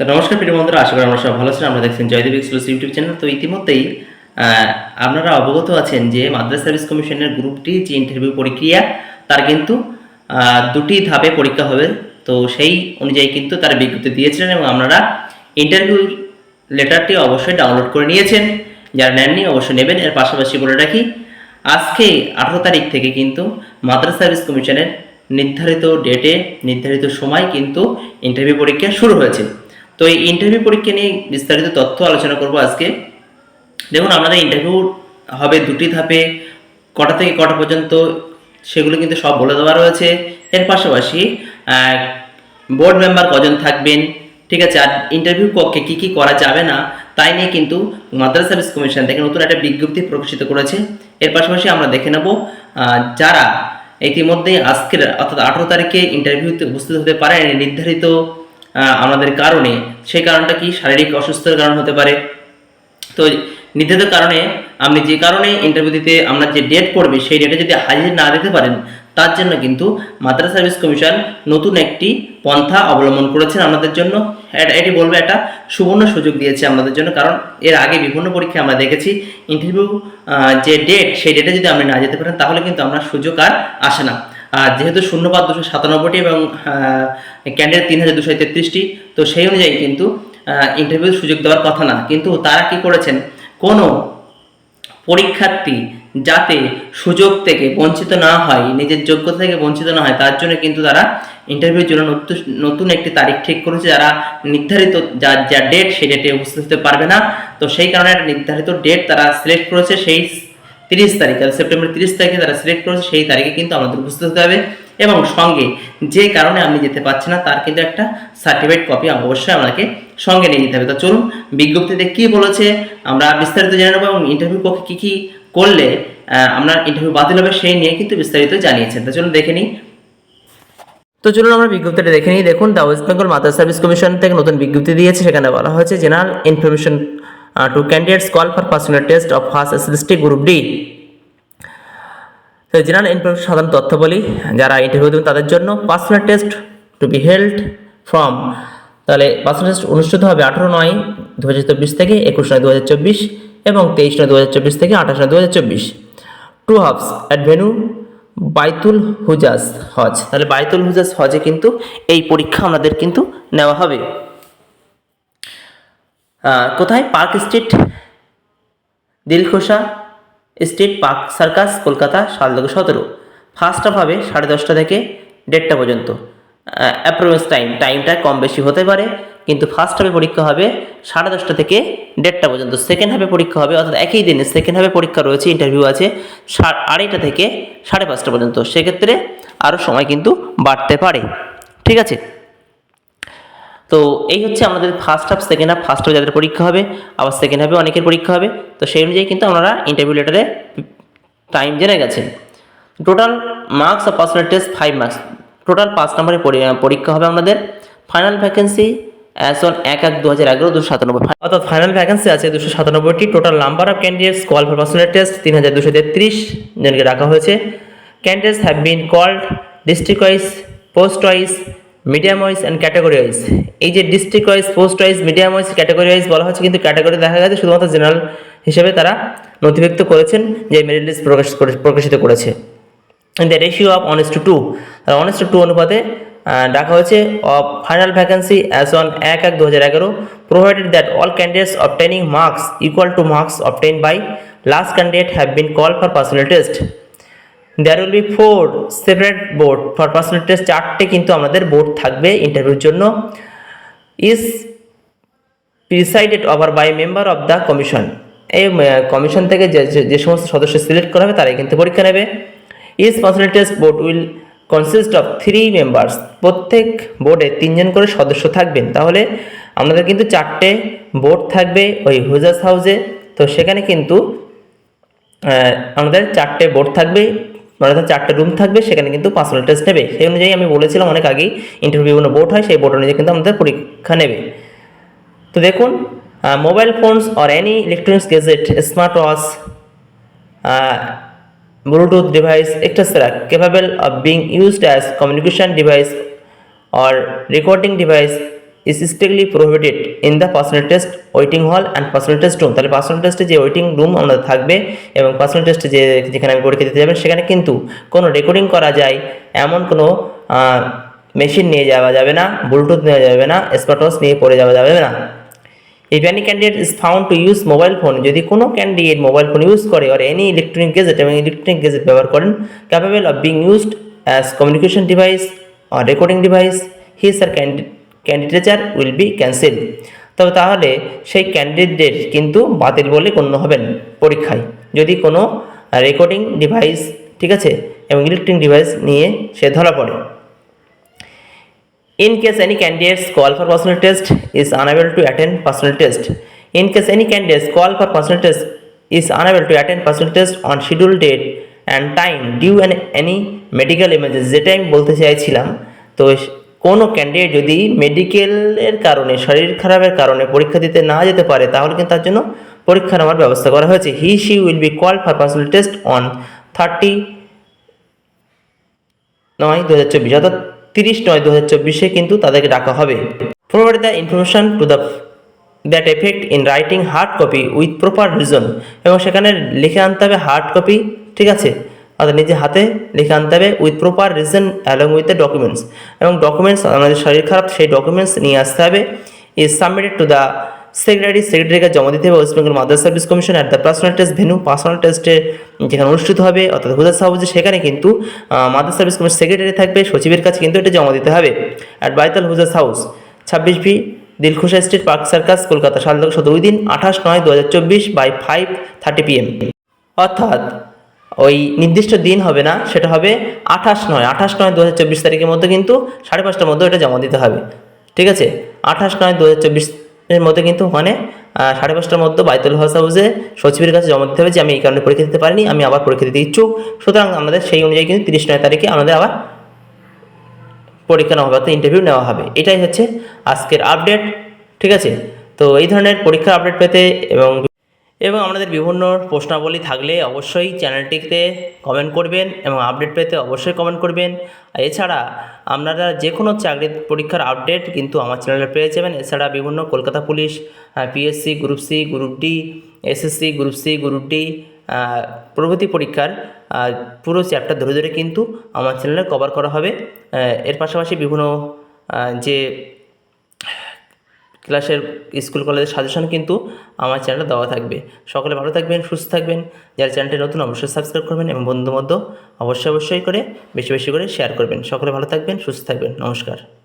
তো নমস্কার প্রিয় বন্ধুরা, আশা করি আমরা সব ভালো আছেন। আমরা দেখছেন জয়দেব এক্সক্লুসিভ ইউটিউব চ্যানেল তো ইতিমধ্যেই আপনারা অবগত আছেন যে মাদ্রাস সার্ভিস কমিশনের গ্রুপটি যে ইন্টারভিউ প্রক্রিয়া, তার কিন্তু দুটি ধাপে পরীক্ষা হবে। তো সেই অনুযায়ী কিন্তু তারা বিজ্ঞপ্তি দিয়েছিলেন এবং আপনারা ইন্টারভিউ লেটারটি অবশ্যই ডাউনলোড করে নিয়েছেন। যারা নেননি, অবশ্যই নেবেন। এর পাশাপাশি বলে রাখি, আজকে আঠারো তারিখ থেকে কিন্তু মাদ্রাস সার্ভিস কমিশনের নির্ধারিত ডেটে নির্ধারিত সময় কিন্তু ইন্টারভিউ পরীক্ষা শুরু হয়েছে। তো এই ইন্টারভিউ পরীক্ষা নিয়ে বিস্তারিত তথ্য আলোচনা করব আজকে। দেখুন, আমাদের ইন্টারভিউ হবে দুটি ধাপে, কটা থেকে কটা পর্যন্ত সেগুলো কিন্তু সব বলে দেওয়া রয়েছে। এর পাশাপাশি বোর্ড মেম্বার কজন থাকবেন, ঠিক আছে? আর ইন্টারভিউ কক্ষে কী কী করা যাবে না, তাই নিয়ে কিন্তু মাদ্রাস সার্ভিস কমিশন থেকে নতুন একটা বিজ্ঞপ্তি প্রকাশিত করেছে। এর পাশাপাশি আমরা দেখে নেব যারা ইতিমধ্যেই আজকের, অর্থাৎ আঠারো তারিখে ইন্টারভিউতে উপস্থিত হতে পারেন, নির্ধারিত আমাদের কারণে। সেই কারণটা কি? শারীরিক অসুস্থতার কারণ হতে পারে। তো নির্ধারিত কারণে আপনি যে কারণে ইন্টারভিউ দিতে আপনার যে ডেট পড়বে, সেই ডেটে যদি হাজির না দিতে পারেন, তার জন্য কিন্তু মাদ্রাস সার্ভিস কমিশন নতুন একটি পন্থা অবলম্বন করেছেন আমাদের জন্য। এটি বলবে একটা সুবর্ণ সুযোগ দিয়েছে আমাদের জন্য, কারণ এর আগে বিভিন্ন পরীক্ষায় আমরা দেখেছি। ইন্টারভিউ যে ডেট সেই ডেটে যদি আপনি না যেতে পারেন, তাহলে কিন্তু আপনার সুযোগ আর আসে না। যেহেতু শূন্যপাত দুশো সাতানব্বইটি এবং ক্যান্ডিডেট তিন হাজার দুশো তেত্রিশটি, তো সেই অনুযায়ী কিন্তু ইন্টারভিউ সুযোগ দেওয়ার কথা না। কিন্তু তারা কি করেছেন? কোনো পরীক্ষার্থী যাতে সুযোগ থেকে বঞ্চিত না হয়, নিজের যোগ্যতা থেকে বঞ্চিত না হয়, তার জন্য কিন্তু তারা ইন্টারভিউর জন্য নতুন- নতুন একটি তারিখ ঠিক করেছে। যারা নির্ধারিত, যা যা ডেট সেই ডেটে উপস্থিত হতে পারবে না। তো সেই কারণে একটা নির্ধারিত ডেট তারা সিলেক্ট করেছে। সেই তিরিশ তারিখ অর্থাৎ সেপ্টেম্বর তিরিশ তারিখে তারা সিলেক্ট করেছে, সেই তারিখে কিন্তু আমাদের উপস্থিত হতে হবে। এবং সঙ্গে যে কারণে আপনি যেতে পারছেন না, তার কিন্তু একটা সার্টিফিকেট কপি অবশ্যই আমাকে সঙ্গে নিয়ে নিতে হবে। তো চলুন, বিজ্ঞপ্তিতে কি বলেছে, আমরা বিস্তারিত জেনে নেব এবং ইন্টারভিউ পক্ষে কী কী করলে আপনার ইন্টারভিউ বাতিল হবে সেই নিয়ে কিন্তু বিস্তারিত জানিয়েছেন তো চলুন দেখে নিই। তো চলুন আমরা বিজ্ঞপ্তিটা দেখে নিই। দেখুন the West Bengal mother service commission থেকে নতুন বিজ্ঞপ্তি দিয়েছে। সেখানে বলা হয়েছে, general information to candidates call for personal test of first SST group D তো জেনারেল ইনফরমেশন সাধারণ তথ্য বলি, যারা ইন্টারভিউ দেবেন তাদের জন্য personal test to be held from তাহলে পার্সোনাল টেস্ট অনুষ্ঠিত হবে আঠারো নয় দু হাজার চব্বিশ থেকে একুশ নয় দু হাজার চব্বিশ এবং তেইশ নয় দু হাজার চব্বিশ থেকে আঠাশ নয় দু হাজার চব্বিশ। টু হাফস অ্যাট ভেনু বাইতুল হুজাজ হজ তাহলে বাইতুল হুজাজ হজে কিন্তু এই পরীক্ষা আমাদের কিন্তু নেওয়া হবে। কোথায়? Park Street, Dilkhusha Street Park Circus, Kolkata সালদগ সতেরো। ফার্স্ট হাফ হবে সাড়ে দশটা থেকে দেড়টা পর্যন্ত। অ্যাপ্রোচ টাইম টাইমটা কম বেশি হতে পারে, কিন্তু ফার্স্ট হাফে পরীক্ষা হবে সাড়ে দশটা থেকে দেড়টা পর্যন্ত। সেকেন্ড হাফে পরীক্ষা হবে, অর্থাৎ একই দিনে সেকেন্ড হাফে পরীক্ষা রয়েছে ইন্টারভিউ আছে আড়াইটা থেকে সাড়ে পাঁচটা পর্যন্ত। সেক্ষেত্রে আরও সময় কিন্তু বাড়তে পারে। ঠিক আছে? তো এই হচ্ছে আমাদের first half second half first half যাদের পরীক্ষা হবে, আবার সেকেন্ড হাফে অনেকের পরীক্ষা হবে। তো সেই অনুযায়ী কিন্তু আপনারা ইন্টারভিউ লেটারে টাইম জেনে গেছেন total marks of personal test five marks total পাঁচ নম্বরের পরি- পরীক্ষা হবে আমাদের। ফাইনাল ভ্যাকেন্সি অ্যাজ অন এক এক দু হাজার এগারো, দুশো সাতানব্বই। অর্থাৎ ফাইনাল ভ্যাকেন্সি আছে দুশো সাতানব্বইটি। Total number of candidates call for personal test তিন হাজার দুশো তেত্রিশ জনকে রাখা হয়েছে। Candidates have been called district wise post wise medium wise and category wise এই যে district wise post wise medium wise category wise বলা হচ্ছে, কিন্তু ক্যাটাগরি দেখা গেছে, শুধুমাত্র জেনারেল হিসেবে তারা নথিভুক্ত করেছেন, যে মেরিট লিস্ট প্রকাশ প্রকাশিত করেছে। The ratio of ones to two ones to two অনুপাতে ডাকা হয়েছে of final vacancy as on এক এক দু হাজার এগারো provided that all candidates obtaining marks equal to marks obtain by last candidate have been call for personal test there will be four separate board for personal test চারটে কিন্তু আমাদের board থাকবে ইন্টারভিউর জন্য। Is presided over by member of the commission এই commission থেকে যে, যে- সমস্ত সদস্য সিলেক্ট করা হবে, তারাই কিন্তু পরীক্ষা নেবে। Is personal test board will consist of three members প্রত্যেক বোর্ডে তিনজন করে সদস্য থাকবেন। তাহলে আমাদের কিন্তু চারটে বোর্ড থাকবে ওই হুজাস হাউসে তো সেখানে কিন্তু আমাদের চারটে বোর্ড থাকবে। অর্থাৎ চারটে রুম থাকবে, সেখানে কিন্তু পার্সোনাল টেস্ট নেবে। সেই অনুযায়ী আমি বলেছিলাম অনেক আগেই ইন্টারভিউ কোনো বোর্ড হয়, সেই বোর্ড অনুযায়ী কিন্তু আমাদের পরীক্ষা নেবে। তো দেখুন mobile phones or any electronics gadget smart watch bluetooth device etc capable of being used as communication device or recording device is strictly prohibited in the personal test waiting hall and personal test room তাহলে personal টেস্টে যে waiting room আমাদের থাকবে এবং personal টেস্টে যে যেখানে আমি পরীক্ষা দিতে যাবেন সেখানে কিন্তু কোনো রেকর্ডিং করা যায়, এমন কোনো মেশিন নিয়ে যাওয়া যাবে না ব্লুটুথ নেওয়া যাবে না স্মার্টওয়াচ নিয়ে পড়ে যাওয়া যাবে না। If any candidate is found to use mobile phone যদি কোনো ক্যান্ডিডেট মোবাইল ফোন ইউজ করে আর এনি ইলেকট্রনিক গেজেট এবং ইলেকট্রনিক গেজেট ব্যবহার করেন capable of being used as communication device or recording device his her candidature will be cancel তবে তাহলে সেই candidate কিন্তু বাতিল বলে গণ্য হবেন পরীক্ষায় যদি কোনো রেকর্ডিং ডিভাইস ঠিক আছে এবং ইলেকট্রনিক ডিভাইস নিয়ে সে ধরা পড়ে In case any candidates call for personal test is unable to attend personal test. In case any candidates call for personal test is unable to attend personal test on scheduled date and time due an any medical emergency যেটা আমি বলতে চাইছিলাম তো কোনো candidate যদি মেডিকেলের কারণে, শরীর খারাপের কারণে পরীক্ষা দিতে না যেতে পারে, তাহলে কিন্তু তার জন্য পরীক্ষা নেওয়ার ব্যবস্থা করা হয়েছে। He she will be call for personal test on thirty নয় দু হাজার চব্বিশ, অর্থাৎ তিরিশ নয় দু হাজার চব্বিশে কিন্তু তাদেরকে ডাকা হবে। Provide the information to the that effect in writing hard copy with proper reason এবং সেখানে লিখে আনতে হবে হার্ড কপি ঠিক আছে? অর্থাৎ নিজে হাতে লিখে আনতে হবে with proper reason along with the documents এবং ডকুমেন্টস আমাদের শরীর খারাপ, সেই ডকুমেন্টস নিয়ে আসতে হবে। Is submitted to the secretary সেক্রেটারিকে জমা দিতে হবে West Bengal Madrasah service commission at the personal test venue personal টেস্টে যেখানে অনুষ্ঠিত হবে, অর্থাৎ হুদাস হাউসে সেখানে কিন্তু মাদ্রাস সার্ভিস কমিশন সেক্রেটারি থাকবে, সচিবের কাছে কিন্তু এটা জমা দিতে হবে। অ্যাট বাইতাল হুজাস হাউস ছাব্বিশ B Dilkhusha Street Park Circus, Kolkata, সাল থেকে সতেরো দিন আঠাশ নয় দু হাজার চব্বিশ বাই ফাইভ থার্টি পিএম অর্থাৎ ওই নির্দিষ্ট দিন হবে না, সেটা হবে আঠাশ নয়। আঠাশ নয় দু তারিখের মধ্যে কিন্তু সাড়ে পাঁচটার মধ্যে এটা জমা দিতে হবে। ঠিক আছে? আঠাশ নয় দু চব্বিশের মধ্যে কিন্তু ওখানে সাড়ে পাঁচটার মধ্যে বাইতুল হাউস হাউসে সচিবের কাছে জমা দিতে হবে যে, আমি এই কারণে পরীক্ষা দিতে পারিনি, আমি আবার পরীক্ষা দিতে ইচ্ছুক। সুতরাং আমাদের সেই অনুযায়ী কিন্তু তিরিশ নয় তারিখে আমাদের আবার পরীক্ষা নেওয়া হবে ইন্টারভিউ নেওয়া হবে। এটাই হচ্ছে আজকের আপডেট ঠিক আছে? তো এই ধরনের পরীক্ষার আপডেট পেতে এবং এবং আমাদের বিভিন্ন প্রশ্নাবলী থাকলে অবশ্যই চ্যানেলটিতে কমেন্ট করবেন এবং আপডেট পেতে অবশ্যই কমেন্ট করবেন। এছাড়া আপনারা যে কোনো চাকরির পরীক্ষার আপডেট কিন্তু আমার চ্যানেলে পেয়ে যাবেন। এছাড়া বিভিন্ন Kolkata police PSC group C group D SSC group C group D প্রভৃতি পরীক্ষার পুরো চ্যাপ্টার ধরে ধরে কিন্তু আমার চ্যানেলে কভার করা হবে। এর পাশাপাশি বিভিন্ন যে ক্লাসের স্কুল কলেজের সাজেশন কিন্তু আমার চ্যানেলে দেওয়া থাকবে। সকলে ভালো থাকবেন, সুস্থ থাকবেন। যারা চ্যানেলটি নতুন, অবশ্যই সাবস্ক্রাইব করবেন এবং বন্ধু মধ্য অবশ্যই অবশ্যই করে বেশি বেশি করে শেয়ার করবেন। সকলে ভালো থাকবেন, সুস্থ থাকবেন। নমস্কার।